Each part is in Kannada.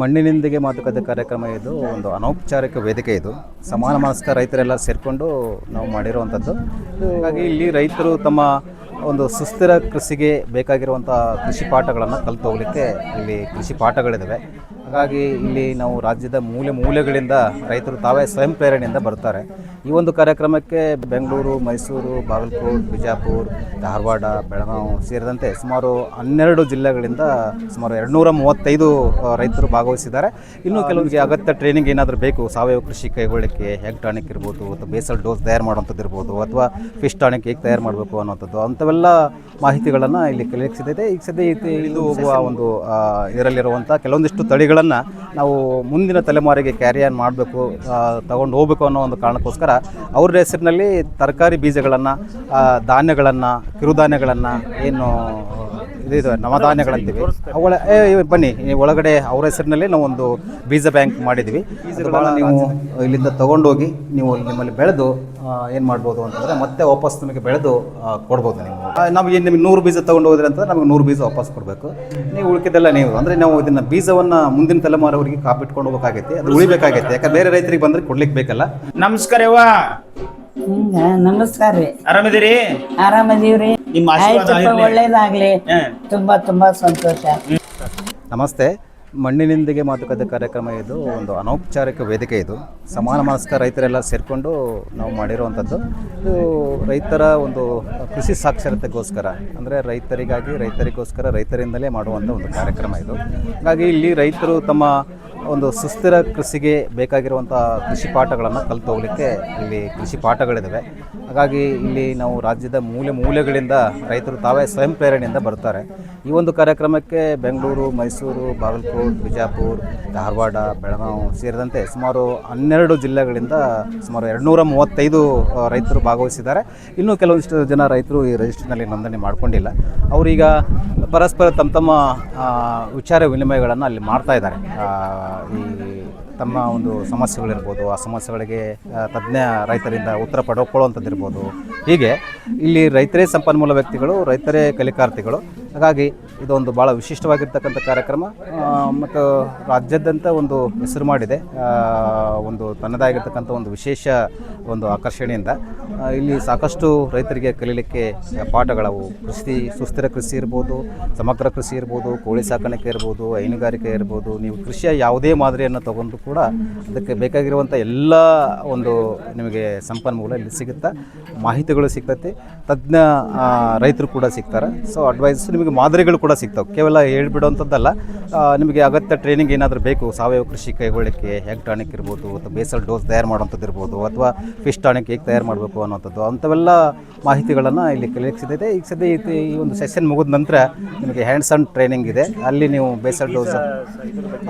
ಮಣ್ಣಿನಿಂದಿಗೆ ಮಾತುಕತೆ ಕಾರ್ಯಕ್ರಮ ಇದು, ಒಂದು ಅನೌಪಚಾರಿಕ ವೇದಿಕೆ ಇದು. ಸಮಾನ ಮನಸ್ಕ ರೈತರೆಲ್ಲ ಸೇರಿಕೊಂಡು ನಾವು ಮಾಡಿರುವಂಥದ್ದು. ಹಾಗಾಗಿ ಇಲ್ಲಿ ರೈತರು ತಮ್ಮ ಒಂದು ಸುಸ್ಥಿರ ಕೃಷಿಗೆ ಬೇಕಾಗಿರುವಂಥ ಕೃಷಿ ಪಾಠಗಳನ್ನು ಕಲಿತು ಹೋಗಲಿಕ್ಕೆ ಇಲ್ಲಿ ಕೃಷಿ ಪಾಠಗಳಿದ್ದಾವೆ ಹಾಗಾಗಿ ಇಲ್ಲಿ ನಾವು ರಾಜ್ಯದ ಮೂಲೆ ಮೂಲೆಗಳಿಂದ ರೈತರು ತಾವೇ ಸ್ವಯಂ ಪ್ರೇರಣೆಯಿಂದ ಬರ್ತಾರೆ ಈ ಒಂದು ಕಾರ್ಯಕ್ರಮಕ್ಕೆ ಬೆಂಗಳೂರು, ಮೈಸೂರು, ಬಾಗಲಕೋಟೆ, ಬಿಜಾಪುರ, ಧಾರವಾಡ ಬೆಳಗಾವಿ ಸೇರಿದಂತೆ ಸುಮಾರು ಹನ್ನೆರಡು ಜಿಲ್ಲೆಗಳಿಂದ ಸುಮಾರು ಎರಡುನೂರ ಮೂವತ್ತೈದು ರೈತರು ಭಾಗವಹಿಸಿದ್ದಾರೆ. ಇನ್ನು ಕೆಲವರಿಗೆ ಅಗತ್ಯ ಟ್ರೈನಿಂಗ್ ಏನಾದರೂ ಬೇಕು, ಸಾವಯವ ಕೃಷಿ ಕೈಗೊಳ್ಳಿಕ್ಕೆ ಹೆಗ್ ಟಾನಿಕ್ ಇರ್ಬೋದು, ಅಥವಾ ಬೇಸಲ್ ಡೋಸ್ ತಯಾರು ಮಾಡುವಂಥದ್ದು ಇರ್ಬೋದು, ಅಥವಾ ಫಿಶ್ ಟಾನಿಕ್ ಹೇಗೆ ತಯಾರು ಮಾಡಬೇಕು ಅನ್ನೋಂಥದ್ದು ಅಂಥವೆಲ್ಲ ಮಾಹಿತಿಗಳನ್ನು ಇಲ್ಲಿ ಕಲೆಕ್ಸಿದೆ ಈಗ ಸದ್ಯ ಇದು ಹೋಗುವ ಒಂದು ಇದರಲ್ಲಿರುವಂಥ ಕೆಲವೊಂದಿಷ್ಟು ತಳಿಗಳನ್ನು ನಾವು ಮುಂದಿನ ತಲೆಮಾರಿಗೆ ಕ್ಯಾರಿಯನ್ ಮಾಡಬೇಕು ತಗೊಂಡು ಹೋಗಬೇಕು ಅನ್ನೋ ಒಂದು ಕಾರಣಕ್ಕೋಸ್ಕರ ಅವ್ರ ಹೆಸರಿನಲ್ಲಿ ತರಕಾರಿ ಬೀಜಗಳನ್ನು ಧಾನ್ಯಗಳನ್ನು ಕಿರುಧಾನ್ಯಗಳನ್ನು ಏನು ಇದು ನವಧಾನ್ಯಗಳಂತೀವಿ. ಅವುಗಳ ಏ, ಬನ್ನಿ ಒಳಗಡೆ ಅವರ ಹೆಸರಿನಲ್ಲಿ ನಾವು ಒಂದು ಬೀಜ ಬ್ಯಾಂಕ್ ಮಾಡಿದ್ವಿ ನೀವು ಇಲ್ಲಿಂದ ತಗೊಂಡೋಗಿ ನೀವು ನಿಮ್ಮಲ್ಲಿ ಬೆಳೆದು ಏನು ಮಾಡ್ಬೋದು ಅಂತಂದರೆ ಮತ್ತೆ ವಾಪಸ್ ನಿಮಗೆ ಬೆಳೆದು ಕೊಡ್ಬೋದು ನೀವು. ನಮಗೆ ಏನು ನಿಮಗೆ ನೂರು ಬೀಜ ತೊಗೊಂಡು ಹೋದ್ರೆ ಅಂತಂದ್ರೆ ನಮಗೆ ನೂರು ಬೀಜ ವಾಪಸ್ ಕೊಡಬೇಕು. ನೀವು ಉಳಿಕಿದ್ದೆಲ್ಲ ನೀವು ಅಂದರೆ ನಾವು ಇದನ್ನು ಬೀಜವನ್ನು ಮುಂದಿನ ತಲೆಮಾರವರಿಗೆ ಕಾಪಿಟ್ಕೊಂಡು ಹೋಗಬೇಕಾಗೈತಿ ಅದು ಉಳಿಬೇಕಾಗೈತೆ. ಯಾಕಂದ್ರೆ ಬೇರೆ ರೈತರಿಗೆ ಬಂದರೆ ಕೊಡ್ಲಿಕ್ಕೆ ಬೇಕಲ್ಲ. ನಮಸ್ಕಾರ ಯವ್ವ ಹಿಂಗ ನಮಸ್ಕಾರ ರೀ ಆರಾಮದೀವ್ರಿ? ನಿಮ್ಮ ಆಶೀರ್ವಾದ ಆಯ್ತಪ್ಪ ಇರ್ಲಿ. ಒಳ್ಳೇದಾಗ್ಲಿ. ಹ. ತುಂಬಾ ತುಂಬಾ ಸಂತೋಷ. ನಮಸ್ತೆ. ಮಣ್ಣಿನೊಂದಿಗೆ ಮಾತುಕತೆ ಕಾರ್ಯಕ್ರಮ ಇದು ಒಂದು ಅನೌಪಚಾರಿಕ ವೇದಿಕೆ ಇದು. ಸಮಾನ ಮನಸ್ಕ ರೈತರೆಲ್ಲ ಸೇರಿಕೊಂಡು ನಾವು ಮಾಡಿರುವಂಥದ್ದು. ಇದು ರೈತರ ಒಂದು ಕೃಷಿ ಸಾಕ್ಷರತೆಗೋಸ್ಕರ ಅಂದರೆ ರೈತರಿಗಾಗಿ ರೈತರಿಗೋಸ್ಕರ ರೈತರಿಂದಲೇ ಮಾಡುವಂಥ ಒಂದು ಕಾರ್ಯಕ್ರಮ ಇದು. ಹಾಗಾಗಿ ಇಲ್ಲಿ ರೈತರು ತಮ್ಮ ಒಂದು ಸುಸ್ಥಿರ ಕೃಷಿಗೆ ಬೇಕಾಗಿರುವಂಥ ಕೃಷಿ ಪಾಠಗಳನ್ನು ಕಲಿತು ಹೋಗಲಿಕ್ಕೆ ಇಲ್ಲಿ ಕೃಷಿ ಪಾಠಗಳಿದ್ದಾವೆ ಹಾಗಾಗಿ ಇಲ್ಲಿ ನಾವು ರಾಜ್ಯದ ಮೂಲೆ ಮೂಲೆಗಳಿಂದ ರೈತರು ತಾವೇ ಸ್ವಯಂ ಪ್ರೇರಣೆಯಿಂದ ಬರ್ತಾರೆ ಈ ಒಂದು ಕಾರ್ಯಕ್ರಮಕ್ಕೆ ಬೆಂಗಳೂರು, ಮೈಸೂರು, ಬಾಗಲಕೋಟೆ, ಬಿಜಾಪುರ, ಧಾರವಾಡ ಬೆಳಗಾವಿ ಸೇರಿದಂತೆ ಸುಮಾರು ಹನ್ನೆರಡು ಜಿಲ್ಲೆಗಳಿಂದ ಸುಮಾರು ಎರಡುನೂರ ಮೂವತ್ತೈದು ರೈತರು ಭಾಗವಹಿಸಿದ್ದಾರೆ. ಇನ್ನೂ ಕೆಲವೊಂದಿಷ್ಟು ಜನ ರೈತರು ಈ ರಿಜಿಸ್ಟ್ರಿನಲ್ಲಿ ನೋಂದಣಿ ಮಾಡಿಕೊಂಡಿಲ್ಲ. ಅವರೀಗ ಪರಸ್ಪರ ತಮ್ಮ ತಮ್ಮ ವಿಚಾರ ವಿನಿಮಯಗಳನ್ನು ಅಲ್ಲಿ ಮಾಡ್ತಾ ಇದ್ದಾರೆ. ಈ ತಮ್ಮ ಒಂದು ಸಮಸ್ಯೆಗಳಿರ್ಬೋದು, ಆ ಸಮಸ್ಯೆಗಳಿಗೆ ತಜ್ಞ ರೈತರಿಂದ ಉತ್ತರ ಪಡ್ಕೊಳ್ಳುವಂಥದ್ದು ಇರ್ಬೋದು ಹೀಗೆ ಇಲ್ಲಿ ರೈತರೇ ಸಂಪನ್ಮೂಲ ವ್ಯಕ್ತಿಗಳು, ರೈತರೇ ಕಲಿಕಾರ್ಥಿಗಳು ಹಾಗಾಗಿ ಇದೊಂದು ಭಾಳ ವಿಶಿಷ್ಟವಾಗಿರ್ತಕ್ಕಂಥ ಕಾರ್ಯಕ್ರಮ. ಮತ್ತು ರಾಜ್ಯಾದ್ಯಂತ ಒಂದು ಹೆಸರು ಮಾಡಿದೆ. ಒಂದು ತನ್ನದಾಗಿರ್ತಕ್ಕಂಥ ಒಂದು ವಿಶೇಷ ಒಂದು ಆಕರ್ಷಣೆಯಿಂದ. ಇಲ್ಲಿ ಸಾಕಷ್ಟು ರೈತರಿಗೆ ಕಲೀಲಿಕ್ಕೆ ಪಾಠಗಳವು ಕೃಷಿ, ಸುಸ್ಥಿರ ಕೃಷಿ ಇರ್ಬೋದು, ಸಮಗ್ರ ಕೃಷಿ ಇರ್ಬೋದು, ಕೋಳಿ ಸಾಕಾಣಿಕೆ ಇರ್ಬೋದು, ಹೈನುಗಾರಿಕೆ ಇರ್ಬೋದು, ನೀವು ಕೃಷಿಯ ಯಾವುದೇ ಮಾದರಿಯನ್ನು ತಗೊಂಡು ಕೂಡ ಅದಕ್ಕೆ ಬೇಕಾಗಿರುವಂಥ ಎಲ್ಲ ಒಂದು ನಿಮಗೆ ಸಂಪನ್ಮೂಲ ಇಲ್ಲಿ ಸಿಗುತ್ತಾ, ಮಾಹಿತಿಗಳು ಸಿಗ್ತೈತಿ. ತಜ್ಞ ರೈತರು ಕೂಡ ಸಿಗ್ತಾರೆ. ಸೊ ಅಡ್ವೈಸ್ ನಿಮಗೆ ಮಾದರಿಗಳು ಕೂಡ ಸಿಗ್ತಾವೆ. ಕೇವಲ ಹೇಳ್ಬಿಡುವಂಥದ್ದಲ್ಲ ನಿಮಗೆ ಅಗತ್ಯ ಟ್ರೈನಿಂಗ್ ಏನಾದರೂ ಬೇಕು, ಸಾವಯವ ಕೃಷಿ ಕೈಗೊಳ್ಳಿಕ್ಕೆ ಹೆಗ್ ಟಾನಿಕ್ ಇರ್ಬೋದು, ಅಥವಾ ಬೇಸಲ್ ಡೋಸ್ ತಯಾರು ಮಾಡುವಂಥದ್ದು ಇರ್ಬೋದು, ಅಥವಾ ಫಿಶ್ ಟಾನಿಕ್ ಹೇಗೆ ತಯಾರು ಮಾಡಬೇಕು ಅನ್ನೋಂಥದ್ದು ಅಂಥವೆಲ್ಲ ಮಾಹಿತಿಗಳನ್ನು ಇಲ್ಲಿ ಸಿದ್ಧತೆ ಈಗ ಸದ್ಯ ಈ ಒಂದು ಸೆಷನ್ ಮುಗಿದ ನಂತರ ನಿಮಗೆ ಹ್ಯಾಂಡ್ಸ್ ಆನ್ ಟ್ರೈನಿಂಗ್ ಇದೆ. ಅಲ್ಲಿ ನೀವು ಬೇಸಲ್ ಡೋಸ್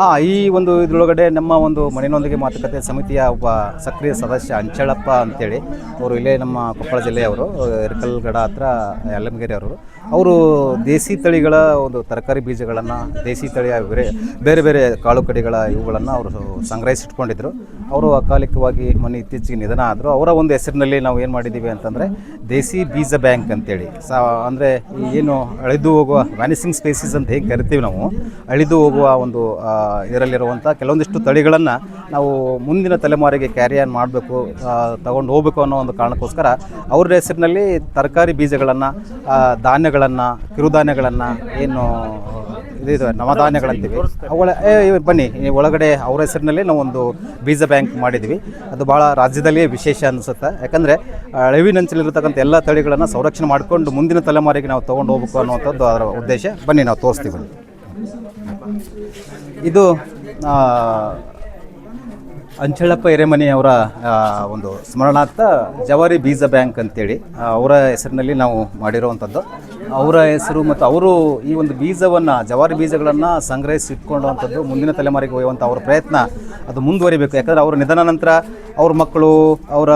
ಹಾಂ ಈ ಒಂದು ಇದರೊಳಗಡೆ ನಮ್ಮ ಒಂದು ಮನೆಯೊಂದಿಗೆ ಮಾತುಕತೆ ಸಮಿತಿಯ ಒಬ್ಬ ಸಕ್ರಿಯ ಸದಸ್ಯ ಅಂಚಳಪ್ಪ ಅಂತೇಳಿ. ಅವರು ಇಲ್ಲೇ ನಮ್ಮ ಕೊಪ್ಪಳ ಜಿಲ್ಲೆಯವರು ಇರಕಲ್ಗಡ ಹತ್ರ ಯಲ್ಲಮಗಿರಿ ಅವರು ಅವರು ದೇಸಿ ತಳಿಗಳ ಒಂದು ತರಕಾರಿ ಬೀಜಗಳನ್ನು ದೇಸಿ ತಳಿಯ ಬೇರೆ ಬೇರೆ ಬೇರೆ ಕಾಳು ಕಡಿಗಳ ಇವುಗಳನ್ನು ಅವರು ಸಂಗ್ರಹಿಸಿಟ್ಕೊಂಡಿದ್ದರು ಅವರು ಅಕಾಲಿಕವಾಗಿ ಮೊನ್ನೆ ಇತ್ತೀಚೆಗೆ ನಿಧನ ಆದರು. ಅವರ ಒಂದು ಹೆಸರಿನಲ್ಲಿ ನಾವು ಏನು ಮಾಡಿದ್ದೀವಿ ಅಂತಂದರೆ ದೇಸಿ ಬೀಜ ಬ್ಯಾಂಕ್ ಅಂತೇಳಿ. ಸಾ, ಅಂದರೆ ಏನು ಅಳಿದು ಹೋಗುವ ವ್ಯಾನಿಸಿಂಗ್ ಸ್ಪೇಸಿಸ್ ಅಂತ ಹೇಗೆ ಕರಿತೀವಿ ನಾವು, ಅಳಿದು ಹೋಗುವ ಒಂದು ಇದರಲ್ಲಿರುವಂಥ ಕೆಲವೊಂದಿಷ್ಟು ತಳಿಗಳನ್ನು ನಾವು ಮುಂದಿನ ತಲೆಮಾರಿಗೆ ಕ್ಯಾರಿ ಆನ್ ಮಾಡಬೇಕು ತಗೊಂಡು ಹೋಗಬೇಕು ಅನ್ನೋ ಒಂದು ಕಾರಣಕ್ಕೋಸ್ಕರ ಅವ್ರ ಹೆಸರಿನಲ್ಲಿ ತರಕಾರಿ ಬೀಜಗಳನ್ನು ಧಾನ್ಯಗಳನ್ನು, ಕಿರುಧಾನ್ಯಗಳನ್ನು ಏನು ಇದು ಇದು ನವಧಾನ್ಯಗಳಂತೀವಿ. ಅವುಗಳ ಬನ್ನಿ ಒಳಗಡೆ ಅವ್ರ ಹೆಸರಿನಲ್ಲಿ ನಾವು ಒಂದು ಬೀಜ ಬ್ಯಾಂಕ್ ಮಾಡಿದ್ವಿ. ಅದು ಭಾಳ ರಾಜ್ಯದಲ್ಲಿಯೇ ವಿಶೇಷ ಅನಿಸುತ್ತೆ. ಯಾಕಂದರೆ ಅಳಿವಿನಂಚಲಿರತಕ್ಕಂಥ ಎಲ್ಲ ತಳಿಗಳನ್ನು ಸಂರಕ್ಷಣೆ ಮಾಡಿಕೊಂಡು ಮುಂದಿನ ತಲೆಮಾರಿಗೆ ನಾವು ತೊಗೊಂಡು ಹೋಗ್ಬೇಕು ಅನ್ನುವಂಥದ್ದು ಅದರ ಉದ್ದೇಶ. ಬನ್ನಿ, ನಾವು ತೋರಿಸ್ತೀವಿ. ಇದು ಅಂಚಳಪ್ಪ ಅವರ ಒಂದು ಸ್ಮರಣಾರ್ಥ ಜವಾರಿ ಬೀಜ ಬ್ಯಾಂಕ್ ಅಂತೇಳಿ ಅವರ ಹೆಸರಿನಲ್ಲಿ ನಾವು ಮಾಡಿರುವಂಥದ್ದು. ಅವರ ಹೆಸರು ಮತ್ತು ಅವರು ಈ ಒಂದು ಬೀಜವನ್ನು, ಜವಾರಿ ಬೀಜಗಳನ್ನು ಸಂಗ್ರಹಿಸಿ ಇಟ್ಕೊಂಡಂಥದ್ದು ಮುಂದಿನ ತಲೆಮಾರಿಗೆ ಹೋಗುವಂಥ ಅವರ ಪ್ರಯತ್ನ ಅದು ಮುಂದುವರಿಬೇಕು. ಯಾಕಂದರೆ ಅವರ ನಿಧನ ನಂತರ ಅವ್ರ ಮಕ್ಕಳು, ಅವರ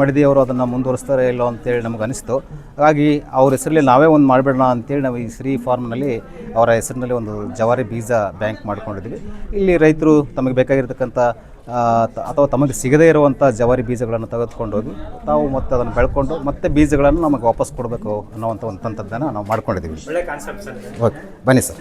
ಮಡದಿಯವರು ಅದನ್ನು ಮುಂದುವರಿಸ್ತಾರೆ ಇಲ್ಲೋ ಅಂತೇಳಿ ನಮಗೆ ಅನಿಸ್ತು. ಹಾಗಾಗಿ ಅವ್ರ ಹೆಸರಲ್ಲಿ ನಾವೇ ಒಂದು ಮಾಡಿಬಿಡೋಣ ಅಂತೇಳಿ ನಾವು ಈ ಶ್ರೀ ಫಾರ್ಮ್ನಲ್ಲಿ ಅವರ ಹೆಸರಿನಲ್ಲಿ ಒಂದು ಜವಾರಿ ಬೀಜ ಬ್ಯಾಂಕ್ ಮಾಡ್ಕೊಂಡಿದ್ವಿ ಇಲ್ಲಿ ರೈತರು ತಮಗೆ ಬೇಕಾಗಿರ್ತಕ್ಕಂಥ ಅಥವಾ ತಮಗೆ ಸಿಗದೇ ಇರುವಂಥ ಜವಾರಿ ಬೀಜಗಳನ್ನು ತೆಗೆದುಕೊಂಡು ಹೋಗಿ ತಾವು ಮತ್ತೆ ಅದನ್ನು ಬೆಳ್ಕೊಂಡು ಮತ್ತೆ ಬೀಜಗಳನ್ನು ನಮಗೆ ವಾಪಸ್ ಕೊಡಬೇಕು ಅನ್ನೋವಂಥ ಒಂದು ತಂತ್ರಜ್ಞಾನ ನಾವು ಮಾಡ್ಕೊಂಡಿದ್ದೀವಿ. ಓಕೆ ಬನ್ನಿ ಸರ್.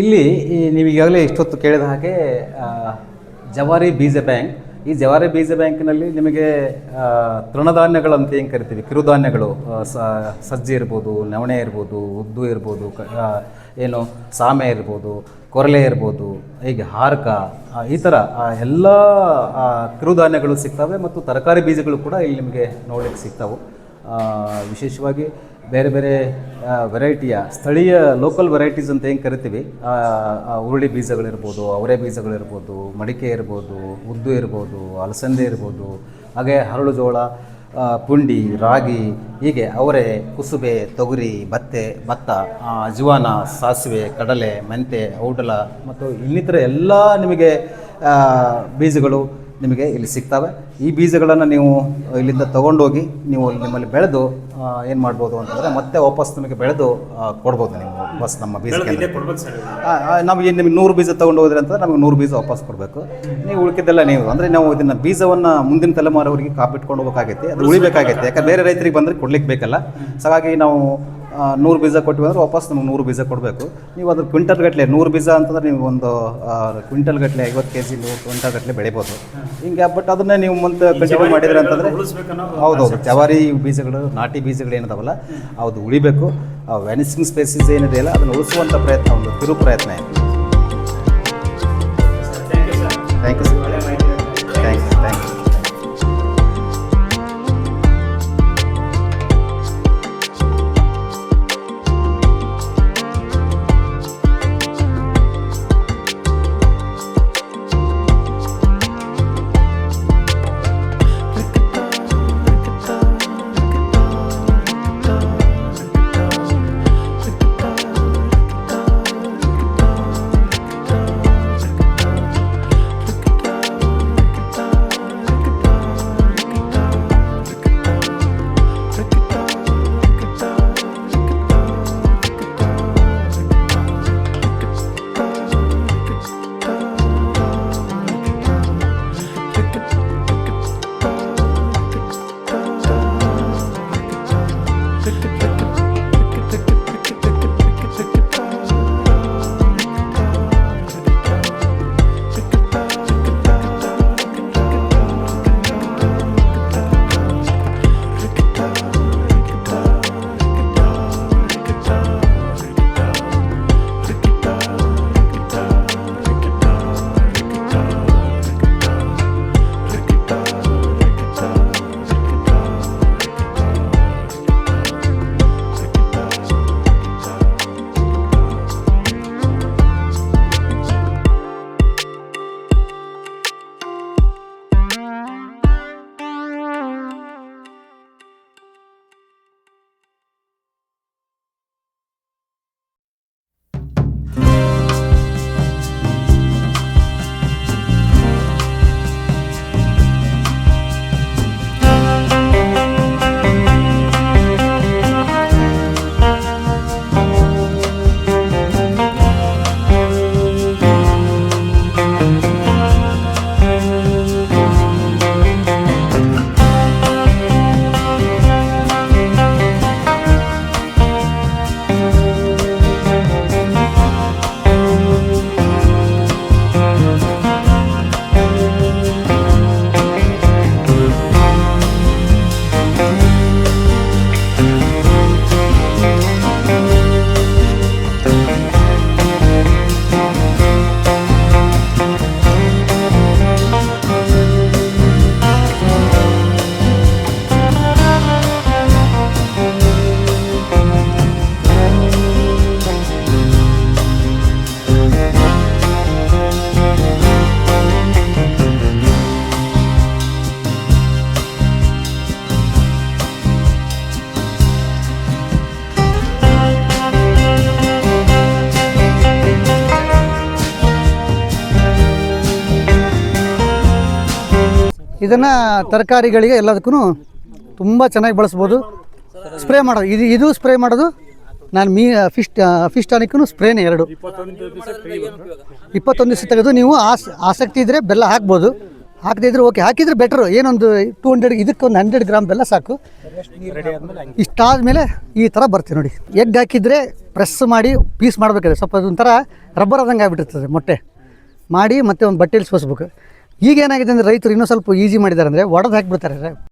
ಇಲ್ಲಿ ನೀವೀಗಾಗಲೇ ಇಷ್ಟೊತ್ತು ಕೇಳಿದ ಹಾಗೆ ಜವಾರಿ ಬೀಜ ಬ್ಯಾಂಕ್ ಈ ಜವಾರಿ ಬೀಜ ಬ್ಯಾಂಕಿನಲ್ಲಿ ನಿಮಗೆ ತೃಣಧಾನ್ಯಗಳು ಅಂತ ಏನು ಕರಿತೀವಿ? ಕಿರುಧಾನ್ಯಗಳು ಸಜ್ಜೆ ಇರ್ಬೋದು, ನವಣೆ ಇರ್ಬೋದು, ಉದ್ದು ಇರ್ಬೋದು ಏನು, ಸಾಮೆ ಇರ್ಬೋದು, ಕೊರಲೆ ಇರ್ಬೋದು, ಹೀಗೆ ಹಾರಕ ಈ ಥರ ಎಲ್ಲ ಕಿರುಧಾನ್ಯಗಳು ಸಿಗ್ತವೆ ಮತ್ತು ತರಕಾರಿ ಬೀಜಗಳು ಕೂಡ ಇಲ್ಲಿ ನಿಮಗೆ ನೋಡಲಿಕ್ಕೆ ಸಿಗ್ತವೆ. ವಿಶೇಷವಾಗಿ ಬೇರೆ ಬೇರೆ ವೆರೈಟಿಯ ಸ್ಥಳೀಯ ಲೋಕಲ್ ವೆರೈಟೀಸ್ ಅಂತ ಏನು ಕರಿತೀವಿ? ಹುರುಳಿ ಬೀಜಗಳಿರ್ಬೋದು, ಅವರೆ ಬೀಜಗಳಿರ್ಬೋದು, ಮಡಿಕೆ ಇರ್ಬೋದು, ಉದ್ದು ಇರ್ಬೋದು, ಅಲಸಂದೆ ಇರ್ಬೋದು, ಹಾಗೆ ಹರಳು ಜೋಳ ಪುಂಡಿ, ರಾಗಿ, ಹೀಗೆ ಅವರೆ, ಕುಸುಬೆ, ತೊಗರಿ, ಬತ್ತೆ, ಭತ್ತ ಅಜ್ವಾನ ಸಾಸಿವೆ, ಕಡಲೆ, ಮೆಂತೆ, ಔಡಲ ಮತ್ತು ಇನ್ನಿತರ ಎಲ್ಲ ನಿಮಗೆ ಬೀಜಗಳು ನಿಮಗೆ ಇಲ್ಲಿ ಸಿಗ್ತವೆ. ಈ ಬೀಜಗಳನ್ನು ನೀವು ಇಲ್ಲಿಂದ ತೊಗೊಂಡೋಗಿ ನೀವು ನಿಮ್ಮಲ್ಲಿ ಬೆಳೆದು ಏನು ಮಾಡ್ಬೋದು ಅಂತಂದರೆ ಮತ್ತೆ ವಾಪಸ್ ನಿಮಗೆ ಬೆಳೆದು ಕೊಡ್ಬೋದು ನೀವು ವಾಪಸ್ ನಮ್ಮ ಬೀಜ ನಾವು ಏನು ನಮಗೆ ನೂರು ಬೀಜ ತೊಗೊಂಡು ಹೋದ್ರೆ ಅಂತಂದ್ರೆ ನಮಗೆ ನೂರು ಬೀಜ ವಾಪಸ್ ಕೊಡಬೇಕು. ನೀವು ಉಳಿಕಿದ್ದೆಲ್ಲ ನೀವು ಅಂದರೆ ನಾವು ಇದನ್ನು ಬೀಜವನ್ನು ಮುಂದಿನ ತಲೆಮಾರವರಿಗೆ ಕಾಪಿಟ್ಕೊಂಡು ಹೋಗ್ಬೇಕಾಗೈತಿ ಅದು ಉಳಿಬೇಕಾಗೈತೆ. ಯಾಕಂದ್ರೆ ಬೇರೆ ರೈತರಿಗೆ ಬಂದರೆ ಕೊಡ್ಲಿಕ್ಕೆ ಬೇಕಲ್ಲ. ಸೊ ಹಾಗಾಗಿ ನಾವು ನೂರು ಬೀಜ ಕೊಟ್ಟಿವಿ ಅಂದ್ರೆ ವಾಪಸ್ ನಮಗೆ ನೂರು ಬೀಜ ಕೊಡಬೇಕು. ನೀವು ಅದ್ರ ಕ್ವಿಂಟಲ್ ಗಟ್ಟಲೆ ನೂರು ಬೀಜ ಅಂತಂದ್ರೆ ನೀವು ಒಂದು ಕ್ವಿಂಟಲ್ ಗಟ್ಟಲೆ ಐವತ್ತು ಕೆ ಜಿ ನೂರು ಕ್ವಿಂಟಲ್ ಗಟ್ಟಲೆ ಬೆಳಿಬೋದು. ಹಿಂಗೆ ಬಟ್ ಅದನ್ನೇ ನೀವು ಮುಂದೆ ಕಂಟಿನ್ಯೂ ಮಾಡಿದ್ರೆ ಅಂತಂದರೆ ಹೌದೌದು ಜವಾರಿ ಬೀಜಗಳು ನಾಟಿ ಬೀಜಗಳು ಏನಿದಾವಲ್ಲ ಅದು ಉಳಿಬೇಕು. ಆ ವ್ಯಾನಿಸಿಂಗ್ ಸ್ಪೇಸಿಸ್ ಏನಿದೆಯಲ್ಲ ಅದನ್ನು ಉಳಿಸುವಂಥ ಪ್ರಯತ್ನ ಒಂದು ಕಿರು ಪ್ರಯತ್ನ. ಥ್ಯಾಂಕ್ ಯು ಸರ್ ಇದನ್ನು ತರಕಾರಿಗಳಿಗೆ ಎಲ್ಲದಕ್ಕೂ ತುಂಬ ಚೆನ್ನಾಗಿ ಬಳಸ್ಬೋದು. ಸ್ಪ್ರೇ ಮಾಡೋದು. ಇದು ಇದು ಸ್ಪ್ರೇ ಮಾಡೋದು. ನಾನು ಮೀ ಫಿಶ್ ಫಿಶ್ ಟಾನಿಕ್ನು ಸ್ಪ್ರೇನೇ ಎರಡು. ಇಪ್ಪತ್ತೊಂದು ದಿವಸ ತೆಗೆದು ನೀವು ಆಸ್, ಆಸಕ್ತಿ ಇದ್ದರೆ ಬೆಲ್ಲ ಹಾಕ್ಬೋದು. ಹಾಕದೇ ಇದ್ರೆ ಓಕೆ ಹಾಕಿದ್ರೆ ಬೆಟ್ರು ಏನೊಂದು ಟೂ ಹಂಡ್ರೆಡ್ ಇದಕ್ಕೆ ಒಂದು ಹಂಡ್ರೆಡ್ ಗ್ರಾಮ್ ಬೆಲ್ಲ ಸಾಕು. ಇಷ್ಟಾದಮೇಲೆ ಈ ಥರ ಬರ್ತೀವಿ ನೋಡಿ. ಎಗ್ ಹಾಕಿದರೆ ಪ್ರೆಸ್ ಮಾಡಿ ಪೀಸ್ ಮಾಡಬೇಕಾದ್ರೆ. ಸ್ವಲ್ಪ ಅದೊಂಥರ ರಬ್ಬರ್ ಆದಂಗೆ ಆಗಿಬಿಟ್ಟಿರ್ತದೆ ಮೊಟ್ಟೆ. ಮಾಡಿ ಮತ್ತೆ ಒಂದು ಬಟ್ಟೆಲಿ ಸೋಸ್ಬೇಕು. ಈಗ ಏನಾಗಿದೆ ಅಂದರೆ ರೈತರು ಇನ್ನೂ ಸ್ವಲ್ಪ ಈಸಿ ಮಾಡಿದ್ದಾರೆ ಅಂದರೆ ಒಡೆದು ಹಾಕಿಬಿಡ್ತಾರೆ